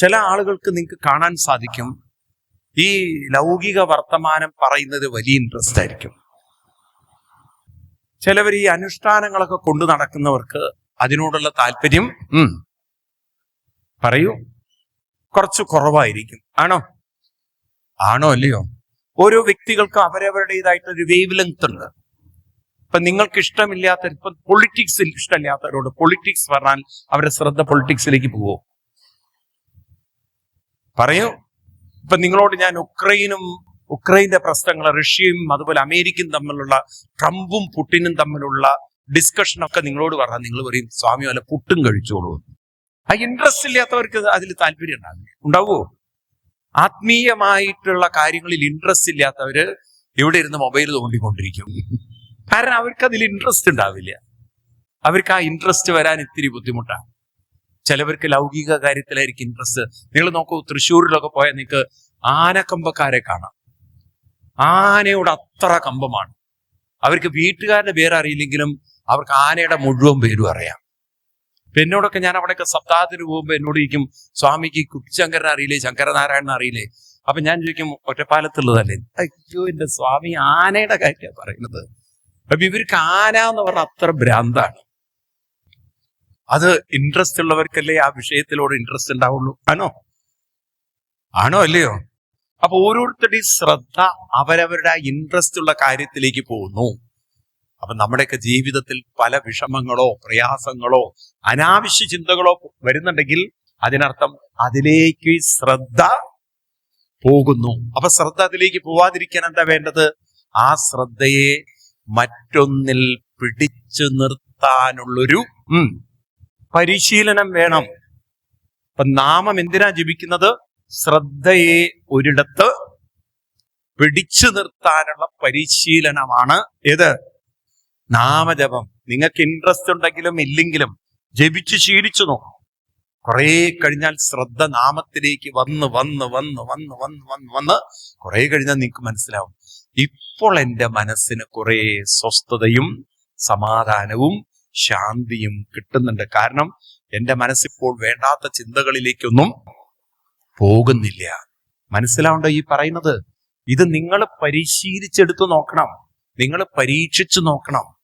ചില ആളുകൾക്ക് നിങ്ങൾക്ക് കാണാൻ സാധിക്കും. ഈ ലൗകിക വർത്തമാനം പറയുന്നത് വലിയ ഇൻട്രസ്റ്റ് ആയിരിക്കും. ചിലവർ ഈ അനുഷ്ഠാനങ്ങളൊക്കെ കൊണ്ടു നടക്കുന്നവർക്ക് അതിനോടുള്ള താല്പര്യം പറയൂ. കുറച്ച് കുറവായിരിക്കും. ആണോ? ആണോ അല്ലയോ? ഓരോ വ്യക്തികൾക്കും അവരവരുടേതായിട്ടൊരു വേവ് ലെങ്ത് ഉണ്ട്. ഇപ്പൊ നിങ്ങൾക്ക് ഇഷ്ടമില്ലാത്ത ഇപ്പൊ പൊളിറ്റിക്സിൽ ഇഷ്ടമില്ലാത്തവരോട് പൊളിറ്റിക്സ് പറഞ്ഞാൽ അവരുടെ ശ്രദ്ധ പൊളിറ്റിക്സിലേക്ക് പോവോ പറയൂ. ഇപ്പൊ നിങ്ങളോട് ഞാൻ ഉക്രൈനും ഉക്രൈന്റെ പ്രശ്നങ്ങൾ റഷ്യയും അതുപോലെ അമേരിക്കയും തമ്മിലുള്ള ട്രംപും പുട്ടിനും തമ്മിലുള്ള ഡിസ്കഷൻ ഒക്കെ നിങ്ങളോട് പറഞ്ഞാൽ നിങ്ങൾ പറയും സ്വാമി അല്ല പുട്ടും കഴിച്ചോളൂ. ആ ഇൻട്രസ്റ്റ് ഇല്ലാത്തവർക്ക് അതിൽ താല്പര്യം ഉണ്ടാകും ഉണ്ടാവുമോ ആത്മീയമായിട്ടുള്ള കാര്യങ്ങളിൽ ഇൻട്രസ്റ്റ് ഇല്ലാത്തവര് ഇവിടെ ഇരുന്ന് മൊബൈൽ തോണ്ടിക്കൊണ്ടിരിക്കും. കാരണം അവർക്ക് അതിൽ ഇൻട്രസ്റ്റ് ഉണ്ടാവില്ല. അവർക്ക് ആ ഇൻട്രസ്റ്റ് വരാൻ ഇത്തിരി ബുദ്ധിമുട്ടാണ്. ചിലവർക്ക് ലൗകിക കാര്യത്തിലായിരിക്കും ഇൻട്രസ്റ്റ് നിങ്ങൾ നോക്കൂ തൃശ്ശൂരിലൊക്കെ പോയാൽ നിങ്ങൾക്ക് ആനക്കമ്പക്കാരെ കാണാം. ആനയുടെ അത്ര കമ്പമാണ്. അവർക്ക് വീട്ടുകാരുടെ പേര് അറിയില്ലെങ്കിലും അവർക്ക് ആനയുടെ മുഴുവൻ പേരും അറിയാം. എന്നോടൊക്കെ ഞാൻ അവിടെയൊക്കെ സപ്താഹത്തിന് പോകുമ്പോൾ എന്നോട് ചോദിക്കും സ്വാമിക്ക് കുപ്പിശങ്കരനെ അറിയില്ലേ? ശങ്കരനാരായണനെ അറിയില്ലേ? അപ്പൊ ഞാൻ ചോദിക്കും ഒറ്റപ്പാലത്തുള്ളതല്ലേ? അയ്യോ എന്റെ സ്വാമി ആനയുടെ കാര്യമാണ് പറയുന്നത്. അപ്പൊ ഇവർക്ക് ആന എന്ന് പറഞ്ഞ അത്ര ഭ്രാന്താണ്. അത് ഇൻട്രസ്റ്റ് ഉള്ളവർക്കല്ലേ ആ വിഷയത്തിലോട് ഇൻട്രസ്റ്റ് ഉണ്ടാവുള്ളൂ? ആണോ? ആണോ അല്ലയോ? അപ്പൊ ഓരോരുത്തരുടെയും ശ്രദ്ധ അവരവരുടെ ഇൻട്രസ്റ്റ് ഉള്ള കാര്യത്തിലേക്ക് പോകുന്നു. അപ്പൊ നമ്മുടെയൊക്കെ ജീവിതത്തിൽ പല വിഷമങ്ങളോ പ്രയാസങ്ങളോ അനാവശ്യ ചിന്തകളോ വരുന്നുണ്ടെങ്കിൽ അതിനർത്ഥം അതിലേക്ക് ശ്രദ്ധ പോകുന്നു. അപ്പൊ ശ്രദ്ധ അതിലേക്ക് പോവാതിരിക്കാൻ എന്താ വേണ്ടത്? ആ ശ്രദ്ധയെ മറ്റൊന്നിൽ പിടിച്ചു നിർത്താനുള്ളൊരു പരിശീലനം വേണം. അപ്പൊ നാമം എന്തിനാ ജപിക്കുന്നത്? ശ്രദ്ധയെ ഒരിടത്ത് പിടിച്ചു നിർത്താനുള്ള പരിശീലനമാണ് ഏത്? നാമജപം. നിങ്ങൾക്ക് ഇൻട്രസ്റ്റ് ഉണ്ടെങ്കിലും ഇല്ലെങ്കിലും ജപിച്ചു ശീലിച്ചു നോക്കും. കുറെ കഴിഞ്ഞാൽ ശ്രദ്ധ നാമത്തിലേക്ക് വന്ന് വന്ന് വന്ന് വന്ന് വന്ന് വന്ന് വന്ന് കുറെ കഴിഞ്ഞാൽ നിങ്ങൾക്ക് മനസ്സിലാവും. ഇപ്പോൾ എന്റെ മനസ്സിന് കുറെ സ്വസ്ഥതയും സമാധാനവും ശാന്തിയും കിട്ടുന്നുണ്ട്. കാരണം എന്റെ മനസ്സിപ്പോൾ വേണ്ടാത്ത ചിന്തകളിലേക്കൊന്നും പോകുന്നില്ല. മനസ്സിലാവുണ്ടോ ഈ പറയുന്നത്? ഇത് നിങ്ങൾ പരിശീലിച്ചെടുത്ത് നോക്കണം. നിങ്ങൾ പരീക്ഷിച്ചു നോക്കണം.